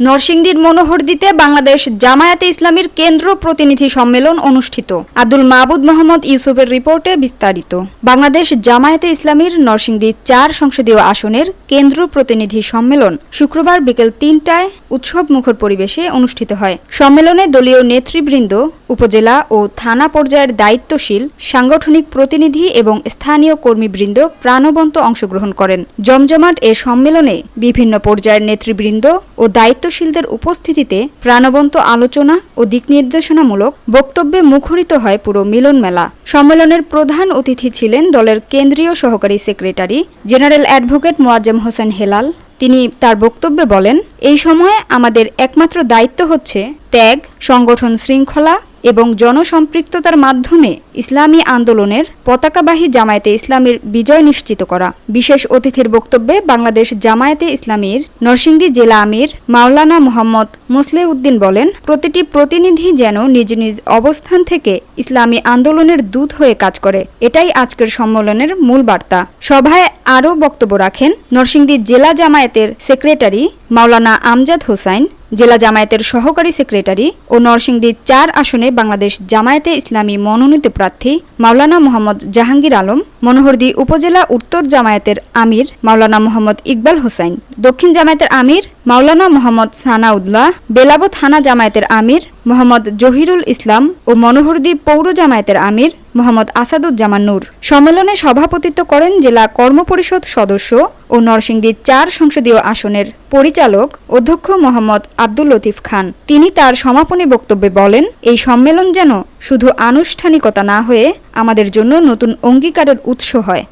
নরসিংদীর মনোহরদিতে বাংলাদেশ জামায়াতে ইসলামীর কেন্দ্র প্রতিনিধি সম্মেলন অনুষ্ঠিত। আব্দুল মাহবুদ মোহাম্মদ ইউসুফের রিপোর্টে বিস্তারিত। বাংলাদেশ জামায়াতে ইসলামীর নরসিংদী চার সংসদীয় আসনের কেন্দ্র প্রতিনিধি সম্মেলন শুক্রবার বিকেল তিনটায় উৎসব মুখর পরিবেশে অনুষ্ঠিত হয়। সম্মেলনে দলীয় নেতৃবৃন্দ, উপজেলা ও থানা পর্যায়ের দায়িত্বশীল, সাংগঠনিক প্রতিনিধি এবং স্থানীয় কর্মীবৃন্দ প্রাণবন্ত অংশগ্রহণ করেন। জমজমাট এ সম্মেলনে বিভিন্ন পর্যায়ের নেতৃবৃন্দ ও দায়িত্বশীলদের উপস্থিতিতে প্রাণবন্ত আলোচনা ও দিক নির্দেশনামূলক বক্তব্যে মুখরিত হয় পুরো মিলন মেলা। সম্মেলনের প্রধান অতিথি ছিলেন দলের কেন্দ্রীয় সহকারী secretary, general advocate Moazzem Hossain Helal. তিনি তার বক্তব্যে বলেন, এই সময়ে আমাদের একমাত্র দায়িত্ব হচ্ছে ত্যাগ, সংগঠন শৃঙ্খলা এবং জনসম্পৃক্ততার মাধ্যমে ইসলামী আন্দোলনের পতাকাবাহী জামায়াতে ইসলামীর বিজয় নিশ্চিত করা। বিশেষ অতিথির বক্তব্যে বাংলাদেশ জামায়াতে ইসলামীর নরসিংদী জেলা আমির মাওলানা মোহাম্মদ মুসলে উদ্দিন বলেন, প্রতিটি প্রতিনিধি যেন নিজ নিজ অবস্থান থেকে ইসলামী আন্দোলনের দূত হয়ে কাজ করে। এটাই আজকের সম্মেলনের মূল বার্তা। সভায় আরও বক্তব্য রাখেন নরসিংদী জেলা জামায়াতের সেক্রেটারি মাওলানা আমজাদ হোসাইন জেলা জামায়াতের সহকারী সেক্রেটারি ও নরসিংদীর চার আসনে বাংলাদেশ জামায়াতে ইসলামী মনোনীত প্রার্থী মাওলানা মোহাম্মদ জাহাঙ্গীর আলম, মনোহরদী উপজেলা উত্তর জামায়াতের আমির মাওলানা মোহাম্মদ ইকবাল হোসাইন দক্ষিণ জামায়াতের আমির মাওলানা মোহাম্মদ সানাউদ্লাহ বেলাবো থানা জামায়াতের আমির মোহাম্মদ জহিরুল ইসলাম ও মনোহরদী পৌর জামায়াতের আমির মোহাম্মদ আসাদুজ্জামান নূর। সম্মেলনে সভাপতিত্ব করেন জেলা কর্মপরিষদ সদস্য ও নরসিংদীর চার সংসদীয় আসনের পরিচালক অধ্যক্ষ মোহাম্মদ আব্দুল লতিফ খান। তিনি তার সমাপনী বক্তব্যে বলেন এই সম্মেলন যেন শুধু আনুষ্ঠানিকতা না হয়ে আমাদের জন্য নতুন অঙ্গীকারের উৎস হয়।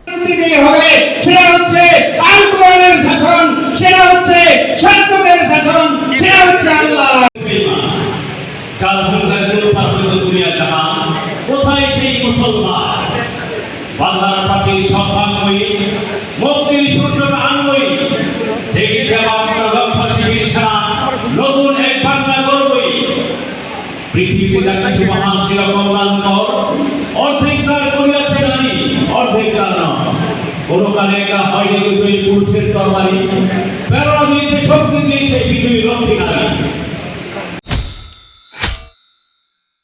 সেটা হচ্ছে শাসন সেটা হচ্ছে শাসন সেটা হচ্ছে আল্লাহ। যার ভূমিকায় পার হইল দুনিয়া জাহান কোথায় বাংলার পাখির সর্বাঙ্গই মুক্তির সূর্যটা আঙ্গই দেখেছে আপনার লক্ষ্য শিবির ছাড়া নতুন এক বাংলা গর্বই পৃথিবীতে যা কিছু মহান ছিল কল্যাণকর অর্ধেক কাল করিয়াছে নারী অর্ধেক নয় কোনো কালে একা হয়নি দুই পুরুষের তরবারি। প্রেরণা দিয়েছে, শক্তি দিয়েছে পৃথিবীর